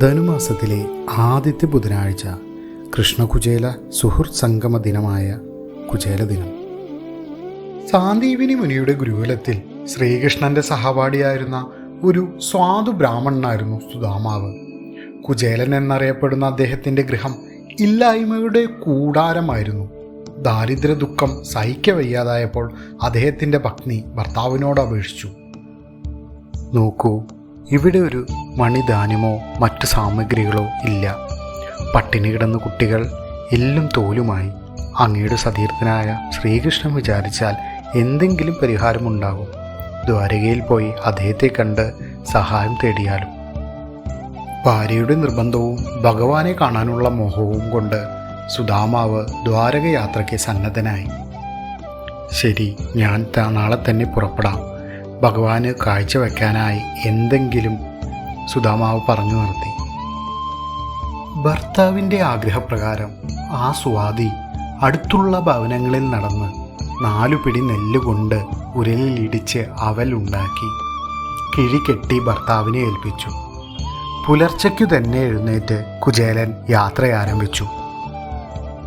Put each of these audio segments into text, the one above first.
ധനുമാസത്തിലെ ആദ്യത്തെ ബുധനാഴ്ച കൃഷ്ണകുചേല സുഹൃത് സംഗമ ദിനമായ കുചേല ദിനം സാന്ദീപിനി മുനിയുടെ ഗുരുകുലത്തിൽ ശ്രീകൃഷ്ണന്റെ സഹപാഠിയായിരുന്ന ഒരു സ്വാദു ബ്രാഹ്മണനായിരുന്നു സുധാമാവ്. കുചേലൻ എന്നറിയപ്പെടുന്ന അദ്ദേഹത്തിന്റെ ഗൃഹം ഇല്ലായ്മയുടെ കൂടാരമായിരുന്നു. ദാരിദ്ര്യ ദുഃഖം സഹിക്കവയ്യാതായപ്പോൾ അദ്ദേഹത്തിന്റെ പത്നി ഭർത്താവിനോട് അപേക്ഷിച്ചു. നോക്കൂ ഇവിടെ ഒരു മണിധാന്യമോ മറ്റു സാമഗ്രികളോ ഇല്ല. പട്ടിണി കിടന്ന കുട്ടികൾ എല്ലും തോലുമായി അങ്ങയുടെ സതീർത്ഥനായ ശ്രീകൃഷ്ണൻ വിചാരിച്ചാൽ എന്തെങ്കിലും പരിഹാരമുണ്ടാകും. ദ്വാരകയിൽ പോയി അദ്ദേഹത്തെ കണ്ട് സഹായം തേടിയാലും. ഭാര്യയുടെ നിർബന്ധവും ഭഗവാനെ കാണാനുള്ള മോഹവും കൊണ്ട് സുധാമാവ് ദ്വാരക യാത്രയ്ക്ക് സന്നദ്ധനായി. ശരി ഞാൻ നാളെ തന്നെ പുറപ്പെടാം. ഭഗവാന് കാഴ്ചവെക്കാനായി എന്തെങ്കിലും സുധാമാവ് പറഞ്ഞു നിർത്തി ഭർത്താവിന്റെ ആഗ്രഹപ്രകാരം ആ സ്വാതി അടുത്തുള്ള ഭവനങ്ങളിൽ നടന്ന് നാലു പിടി നെല്ലുകൊണ്ട് ഉരലിൽ ഇടിച്ച് അവലുണ്ടാക്കി കിഴി കെട്ടി ഭർത്താവിനെ ഏൽപ്പിച്ചു. പുലർച്ചയ്ക്കു തന്നെ എഴുന്നേറ്റ് കുചേലൻ യാത്ര ആരംഭിച്ചു.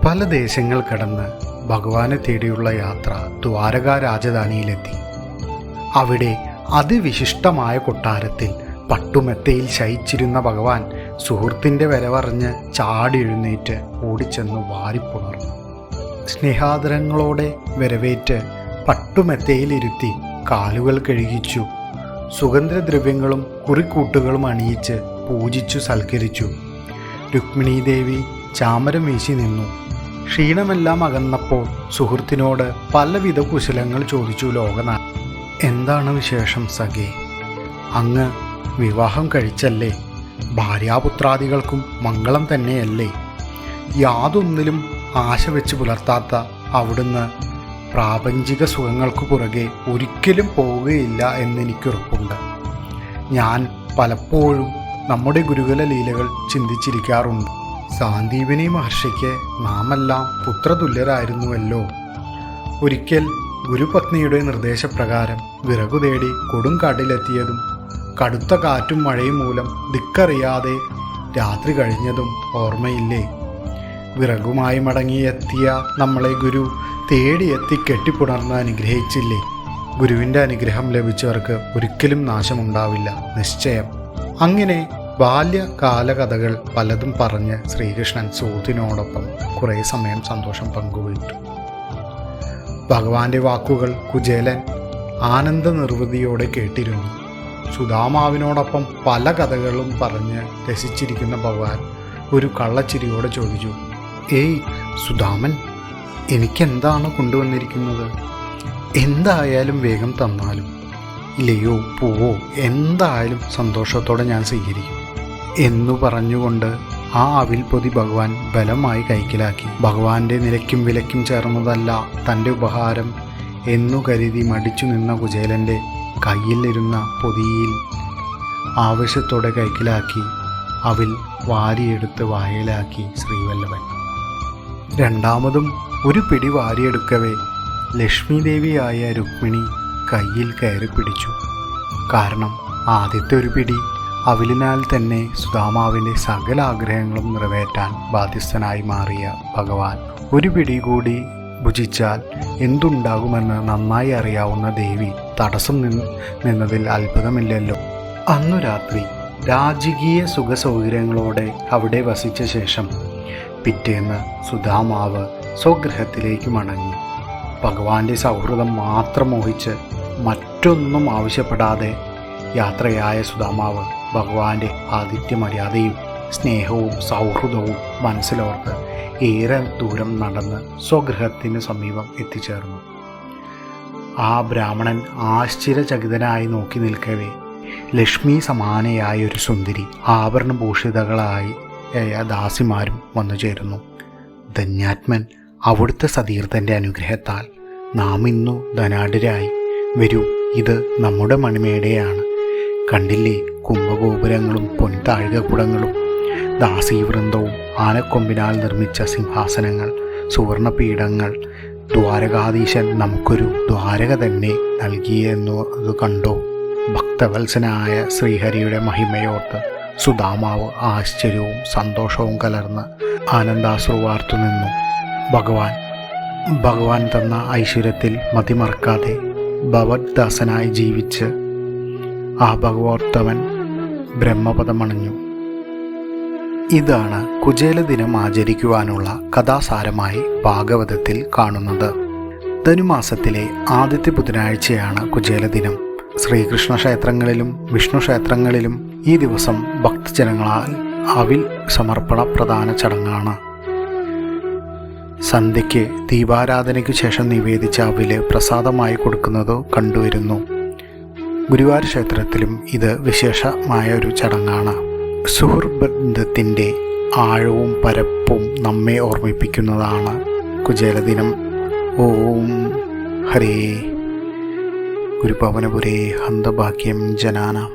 പല ദേശങ്ങൾ കടന്ന് ഭഗവാനെ തേടിയുള്ള യാത്ര ദ്വാരകാ രാജധാനിയിലെത്തി. അവിടെ അതിവിശിഷ്ടമായ കൊട്ടാരത്തിൽ പട്ടുമെത്തയിൽ ശയിച്ചിരുന്ന ഭഗവാൻ സുഹൃത്തിന്റെ വരവറിഞ്ഞ് ചാടി എഴുന്നേറ്റ് ഓടിച്ചെന്ന് വാരിപ്പുണർന്നു. സ്നേഹാദരങ്ങളോടെ വരവേറ്റ് പട്ടുമെത്തയിലിരുത്തി കാലുകൾ കഴുകിച്ചു. സുഗന്ധദ്രവ്യങ്ങളും കുറിക്കൂട്ടുകളും അണിയിച്ച് പൂജിച്ചു സൽക്കരിച്ചു. രുക്മിണീദേവി ചാമരം വീശി നിന്നു. ക്ഷീണമെല്ലാം അകന്നപ്പോൾ സുഹൃത്തിനോട് പലവിധ കുശലങ്ങൾ ചോദിച്ചു ലോകനാഥൻ. എന്താണ് വിശേഷം സഖി? അങ്ങ് വിവാഹം കഴിച്ചല്ലേ? ഭാര്യാപുത്രാദികൾക്കും മംഗളം തന്നെയല്ലേ? യാതൊന്നിലും ആശ വെച്ച് പുലർത്താത്ത അവിടുന്ന് പ്രാപഞ്ചിക സുഖങ്ങൾക്ക് പുറകെ ഒരിക്കലും പോവുകയില്ല എന്നെനിക്കുറപ്പുണ്ട്. ഞാൻ പലപ്പോഴും നമ്മുടെ ഗുരുകുല ലീലകൾ ചിന്തിച്ചിരിക്കാറുണ്ട്. സാന്ദീപിനി മഹർഷിക്ക് നാമെല്ലാം പുത്രതുല്യരായിരുന്നുവല്ലോ. ഒരിക്കൽ ഗുരുപത്നിയുടെ നിർദ്ദേശപ്രകാരം വിറകു തേടി കൊടുങ്കാട്ടിലെത്തിയതും കടുത്ത കാറ്റും മഴയും മൂലം ദിക്കറിയാതെ രാത്രി കഴിഞ്ഞതും ഓർമ്മയില്ലേ? വിറകുമായി മടങ്ങിയെത്തിയ നമ്മളെ ഗുരു തേടിയെത്തി കെട്ടിപ്പുണർന്ന് അനുഗ്രഹിച്ചില്ലേ? ഗുരുവിന്റെ അനുഗ്രഹം ലഭിച്ചവർക്ക് ഒരിക്കലും നാശമുണ്ടാവില്ല നിശ്ചയം. അങ്ങനെ ബാല്യകാലകഥകൾ പലതും പറഞ്ഞ് ശ്രീകൃഷ്ണൻ സൂതിനോടൊപ്പം കുറേ സമയം സന്തോഷം പങ്കുവച്ചു ഭഗവാന്റെ വാക്കുകൾ കുചേലൻ ആനന്ദ നിർവൃതിയോടെ കേട്ടിരുന്നു. സുധാമാവിനോടൊപ്പം പല കഥകളും പറഞ്ഞ് രസിച്ചിരിക്കുന്ന ഭഗവാൻ ഒരു കള്ളച്ചിരിയോടെ ചോദിച്ചു ഏയ് സുധാമൻ എനിക്കെന്താണ് കൊണ്ടുവന്നിരിക്കുന്നത്? എന്തായാലും വേഗം തന്നാലും ഇല്ലയോ പൂവോ എന്തായാലും സന്തോഷത്തോടെ ഞാൻ സ്വീകരിക്കും എന്നു പറഞ്ഞുകൊണ്ട് ആ പൊതി ഭഗവാൻ ബലമായി കൈക്കലാക്കി. ഭഗവാന്റെ നിലയ്ക്കും വിലയ്ക്കും ചേർന്നതല്ല തന്റെ ഉപഹാരം എന്നു കരുതി മടിച്ചു നിന്ന കുചേലന്റെ കയ്യിലിരുന്ന പൊതിയിൽ ആവശ്യത്തോടെ കൈക്കലാക്കി അവിൽ വാരിയെടുത്ത് വായലാക്കി ശ്രീവല്ലഭൻ. രണ്ടാമതും ഒരു പിടി വാരിയെടുക്കവേ ലക്ഷ്മി ദേവിയായ രുക്മിണി കയ്യിൽ കയറി പിടിച്ചു. കാരണം ആദ്യത്തെ ഒരു പിടി അവിലിനാൽ തന്നെ സുധാമാവിന്റെ സകല ആഗ്രഹങ്ങളും നിറവേറ്റാൻ ബാധ്യസ്ഥനായി മാറിയ ഭഗവാൻ. ഒരു പിടി കൂടി ഭുജിച്ചാൽ എന്തുണ്ടാകുമെന്ന് നന്നായി അറിയാവുന്ന ദേവി തടസ്സം നിന്ന് നിന്നതിൽ അത്ഭുതമില്ലല്ലോ. അന്നു രാത്രി രാജകീയ സുഖ സൗകര്യങ്ങളോടെ അവിടെ വസിച്ച ശേഷം പിറ്റേന്ന് സുധാമാവ് സ്വഗൃഹത്തിലേക്ക് മടങ്ങി. ഭഗവാന്റെ സൗഹൃദം മാത്രം മോഹിച്ച് മറ്റൊന്നും ആവശ്യപ്പെടാതെ യാത്രയായ സുധാമാവ് ഭഗവാന്റെ ആതിഥ്യ മര്യാദയും സ്നേഹവും സൗഹൃദവും മനസ്സിലോർത്ത് ഏറെ ദൂരം നടന്ന് സ്വഗൃഹത്തിന് സമീപം എത്തിച്ചേർന്നു. ആ ബ്രാഹ്മണൻ ആശ്ചര്യചകിതനായി നോക്കി നിൽക്കവേ. ലക്ഷ്മി സമാനയായ ഒരു സുന്ദരി ആഭരണഭൂഷിതകളായി ദാസിമാരും വന്നു ചേരുന്നു. ധന്യാത്മൻ അവിടുത്തെ സതീർത്ഥന്റെ അനുഗ്രഹത്താൽ നാം ഇന്നു ധനാഢ്യരായി വരൂ. ഇത് നമ്മുടെ മണിമേടയാണ്. കണ്ടില്ലേ? കുംഭഗോപുരങ്ങളും പൊൻതാഴികകുടങ്ങളും ദാസീവൃന്ദവും ആനക്കൊമ്പിനാൽ നിർമ്മിച്ച സിംഹാസനങ്ങൾ സുവർണപീഠങ്ങൾ. ദ്വാരകാധീശൻ നമുക്കൊരു ദ്വാരക തന്നെ നൽകിയെന്നു അത് കണ്ടോ? ഭക്തവത്സനായ ശ്രീഹരിയുടെ മഹിമയോർത്ത് സുദാമാവ് ആശ്ചര്യവും സന്തോഷവും കലർന്ന് ആനന്ദാശ്രുവാർത്തു നിന്നു. ഭഗവാൻ ഭഗവാൻ തന്ന ഐശ്വര്യത്തിൽ മതിമറക്കാതെ ഭവദ്ദാസനായി ജീവിച്ച് ആ ഭഗവോത്തമൻ ബ്രഹ്മപദമണഞ്ഞു. ഇതാണ് കുചേല ദിനം ആചരിക്കുവാനുള്ള കഥാസാരമായി ഭാഗവതത്തിൽ കാണുന്നത്. ധനുമാസത്തിലെ ആദ്യത്തെ ബുധനാഴ്ചയാണ് കുചേല ദിനം ശ്രീകൃഷ്ണ ക്ഷേത്രങ്ങളിലും വിഷ്ണു ക്ഷേത്രങ്ങളിലും ഈ ദിവസം ഭക്തജനങ്ങളാൽ അവിൽ സമർപ്പണ പ്രധാന ചടങ്ങാണ്. സന്ധ്യയ്ക്ക് ദീപാരാധനയ്ക്കു ശേഷം നിവേദിച്ച അവിൽ പ്രസാദമായി കൊടുക്കുന്നത് കണ്ടുവരുന്നു. ഗുരുവായൂർ ക്ഷേത്രത്തിലും ഇത് വിശേഷമായ ഒരു ചടങ്ങാണ്. സുഹൃബന്ധത്തിന്റെ ആഴവും പരപ്പും നമ്മെ ഓർമ്മിപ്പിക്കുന്നതാണ് കുചേലദിനം. ഓം ഹരേ. ഗുരുഭവനപുരേ ഹന്തഭാഗ്യം ജനാനാം.